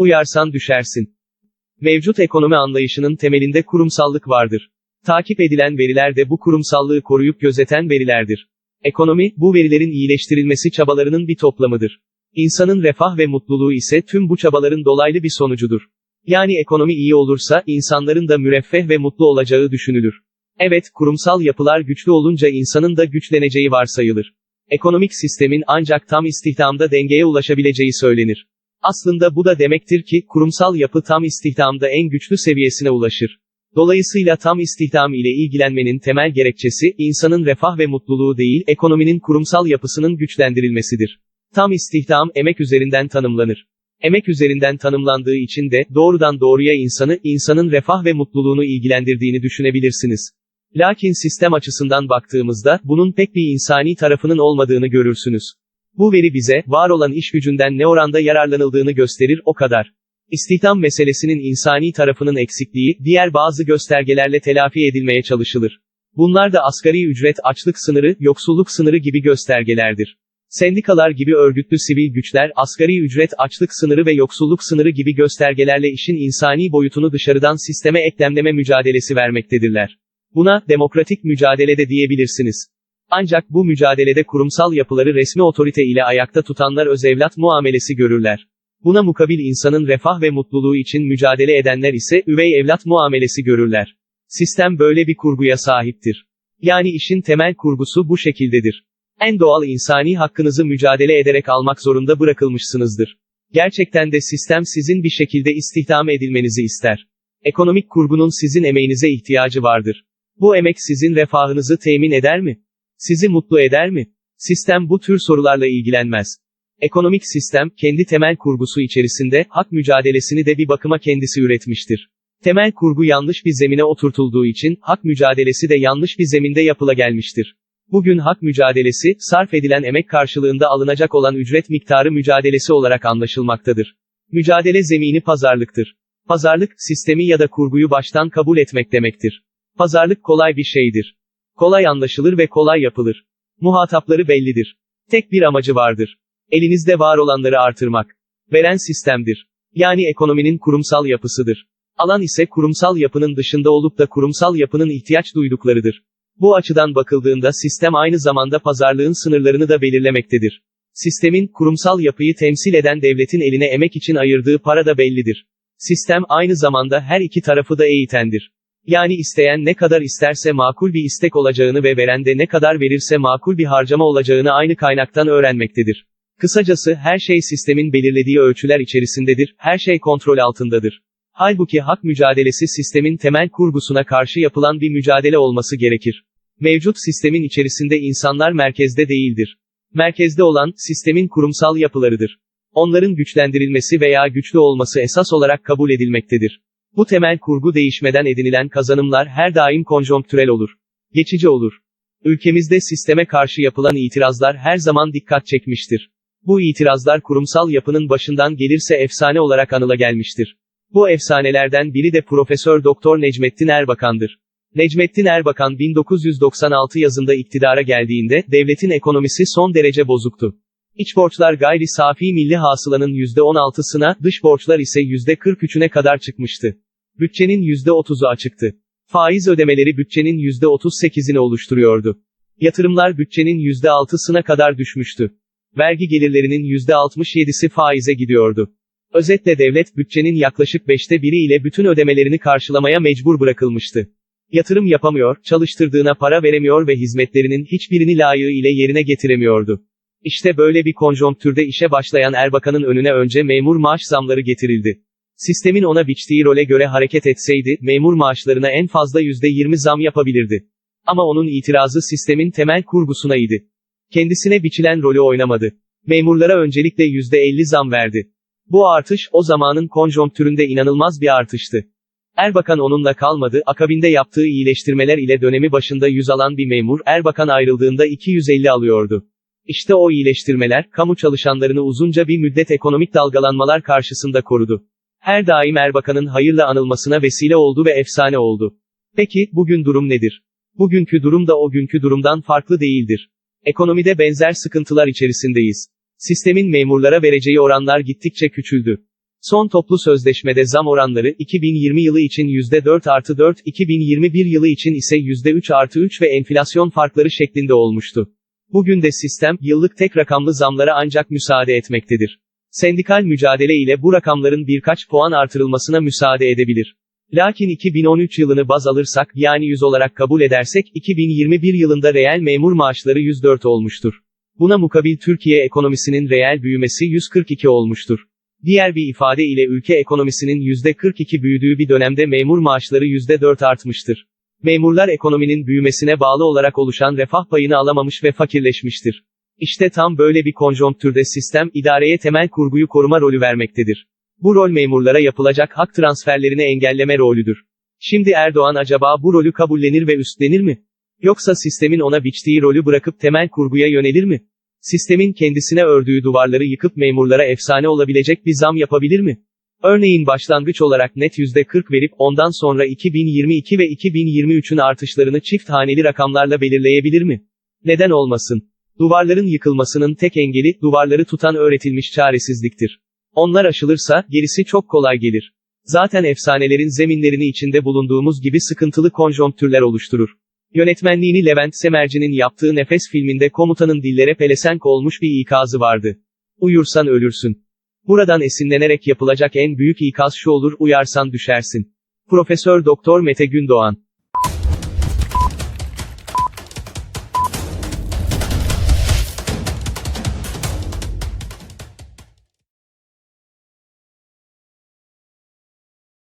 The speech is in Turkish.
Uyarsan düşersin. Mevcut ekonomi anlayışının temelinde kurumsallık vardır. Takip edilen veriler de bu kurumsallığı koruyup gözeten verilerdir. Ekonomi, bu verilerin iyileştirilmesi çabalarının bir toplamıdır. İnsanın refah ve mutluluğu ise tüm bu çabaların dolaylı bir sonucudur. Yani ekonomi iyi olursa, insanların da müreffeh ve mutlu olacağı düşünülür. Evet, kurumsal yapılar güçlü olunca insanın da güçleneceği varsayılır. Ekonomik sistemin ancak tam istihdamda dengeye ulaşabileceği söylenir. Aslında bu da demektir ki, kurumsal yapı tam istihdamda en güçlü seviyesine ulaşır. Dolayısıyla tam istihdam ile ilgilenmenin temel gerekçesi, insanın refah ve mutluluğu değil, ekonominin kurumsal yapısının güçlendirilmesidir. Tam istihdam, emek üzerinden tanımlanır. Emek üzerinden tanımlandığı için de, doğrudan doğruya insanı, insanın refah ve mutluluğunu ilgilendirdiğini düşünebilirsiniz. Lakin sistem açısından baktığımızda, bunun pek bir insani tarafının olmadığını görürsünüz. Bu veri bize, var olan iş gücünden ne oranda yararlanıldığını gösterir, o kadar. İstihdam meselesinin insani tarafının eksikliği, diğer bazı göstergelerle telafi edilmeye çalışılır. Bunlar da asgari ücret, açlık sınırı, yoksulluk sınırı gibi göstergelerdir. Sendikalar gibi örgütlü sivil güçler, asgari ücret, açlık sınırı ve yoksulluk sınırı gibi göstergelerle işin insani boyutunu dışarıdan sisteme eklemleme mücadelesi vermektedirler. Buna, demokratik mücadele de diyebilirsiniz. Ancak bu mücadelede kurumsal yapıları resmi otorite ile ayakta tutanlar özevlat muamelesi görürler. Buna mukabil insanın refah ve mutluluğu için mücadele edenler ise üvey evlat muamelesi görürler. Sistem böyle bir kurguya sahiptir. Yani işin temel kurgusu bu şekildedir. En doğal insani hakkınızı mücadele ederek almak zorunda bırakılmışsınızdır. Gerçekten de sistem sizin bir şekilde istihdam edilmenizi ister. Ekonomik kurgunun sizin emeğinize ihtiyacı vardır. Bu emek sizin refahınızı temin eder mi? Sizi mutlu eder mi? Sistem bu tür sorularla ilgilenmez. Ekonomik sistem, kendi temel kurgusu içerisinde, hak mücadelesini de bir bakıma kendisi üretmiştir. Temel kurgu yanlış bir zemine oturtulduğu için, hak mücadelesi de yanlış bir zeminde yapıla gelmiştir. Bugün hak mücadelesi, sarf edilen emek karşılığında alınacak olan ücret miktarı mücadelesi olarak anlaşılmaktadır. Mücadele zemini pazarlıktır. Pazarlık, sistemi ya da kurguyu baştan kabul etmek demektir. Pazarlık kolay bir şeydir. Kolay anlaşılır ve kolay yapılır. Muhatapları bellidir. Tek bir amacı vardır. Elinizde var olanları artırmak. Veren sistemdir. Yani ekonominin kurumsal yapısıdır. Alan ise kurumsal yapının dışında olup da kurumsal yapının ihtiyaç duyduklarıdır. Bu açıdan bakıldığında sistem aynı zamanda pazarlığın sınırlarını da belirlemektedir. Sistemin, kurumsal yapıyı temsil eden devletin eline emek için ayırdığı para da bellidir. Sistem, aynı zamanda her iki tarafı da eğitendir. Yani isteyen ne kadar isterse makul bir istek olacağını ve veren de ne kadar verirse makul bir harcama olacağını aynı kaynaktan öğrenmektedir. Kısacası her şey sistemin belirlediği ölçüler içerisindedir, her şey kontrol altındadır. Halbuki hak mücadelesi sistemin temel kurgusuna karşı yapılan bir mücadele olması gerekir. Mevcut sistemin içerisinde insanlar merkezde değildir. Merkezde olan, sistemin kurumsal yapılarıdır. Onların güçlendirilmesi veya güçlü olması esas olarak kabul edilmektedir. Bu temel kurgu değişmeden edinilen kazanımlar her daim konjonktürel olur. Geçici olur. Ülkemizde sisteme karşı yapılan itirazlar her zaman dikkat çekmiştir. Bu itirazlar kurumsal yapının başından gelirse efsane olarak anıla gelmiştir. Bu efsanelerden biri de Profesör Doktor Necmettin Erbakan'dır. Necmettin Erbakan 1996 yazında iktidara geldiğinde, devletin ekonomisi son derece bozuktu. İç borçlar gayri safi milli hasılanın %16'sına, dış borçlar ise %43'üne kadar çıkmıştı. Bütçenin %30'u açıktı. Faiz ödemeleri bütçenin %38'ini oluşturuyordu. Yatırımlar bütçenin %6'sına kadar düşmüştü. Vergi gelirlerinin %67'si faize gidiyordu. Özetle devlet bütçenin yaklaşık 5'te biri ile bütün ödemelerini karşılamaya mecbur bırakılmıştı. Yatırım yapamıyor, çalıştırdığına para veremiyor ve hizmetlerinin hiçbirini layığı ile yerine getiremiyordu. İşte böyle bir konjonktürde işe başlayan Erbakan'ın önüne önce memur maaş zamları getirildi. Sistemin ona biçtiği role göre hareket etseydi, memur maaşlarına en fazla %20 zam yapabilirdi. Ama onun itirazı sistemin temel kurgusuna idi. Kendisine biçilen rolü oynamadı. Memurlara öncelikle %50 zam verdi. Bu artış, o zamanın konjonktüründe inanılmaz bir artıştı. Erbakan onunla kalmadı, akabinde yaptığı iyileştirmeler ile dönemi başında 100 alan bir memur, Erbakan ayrıldığında 250 alıyordu. İşte o iyileştirmeler, kamu çalışanlarını uzunca bir müddet ekonomik dalgalanmalar karşısında korudu. Her daim Erbakan'ın hayırla anılmasına vesile oldu ve efsane oldu. Peki, bugün durum nedir? Bugünkü durum da o günkü durumdan farklı değildir. Ekonomide benzer sıkıntılar içerisindeyiz. Sistemin memurlara vereceği oranlar gittikçe küçüldü. Son toplu sözleşmede zam oranları 2020 yılı için %4 artı 4, 2021 yılı için ise %3 artı 3 ve enflasyon farkları şeklinde olmuştu. Bugün de sistem, yıllık tek rakamlı zamlara ancak müsaade etmektedir. Sendikal mücadele ile bu rakamların birkaç puan artırılmasına müsaade edebilir. Lakin 2013 yılını baz alırsak, yani 100 olarak kabul edersek, 2021 yılında reel memur maaşları 104 olmuştur. Buna mukabil Türkiye ekonomisinin reel büyümesi 142 olmuştur. Diğer bir ifade ile ülke ekonomisinin %42 büyüdüğü bir dönemde memur maaşları %4 artmıştır. Memurlar ekonominin büyümesine bağlı olarak oluşan refah payını alamamış ve fakirleşmiştir. İşte tam böyle bir konjonktürde sistem, idareye temel kurguyu koruma rolü vermektedir. Bu rol memurlara yapılacak hak transferlerini engelleme rolüdür. Şimdi Erdoğan acaba bu rolü kabullenir ve üstlenir mi? Yoksa sistemin ona biçtiği rolü bırakıp temel kurguya yönelir mi? Sistemin kendisine ördüğü duvarları yıkıp memurlara efsane olabilecek bir zam yapabilir mi? Örneğin başlangıç olarak net %40 verip ondan sonra 2022 ve 2023'ün artışlarını çift haneli rakamlarla belirleyebilir mi? Neden olmasın? Duvarların yıkılmasının tek engeli, duvarları tutan öğretilmiş çaresizliktir. Onlar aşılırsa, gerisi çok kolay gelir. Zaten efsanelerin zeminlerini içinde bulunduğumuz gibi sıkıntılı konjonktürler oluşturur. Yönetmenliğini Levent Semerci'nin yaptığı Nefes filminde komutanın dillere pelesenk olmuş bir ikazı vardı. Uyursan ölürsün. Buradan esinlenerek yapılacak en büyük ikaz şu olur, uyarsan düşersin. Profesör Doktor Mete Gündoğan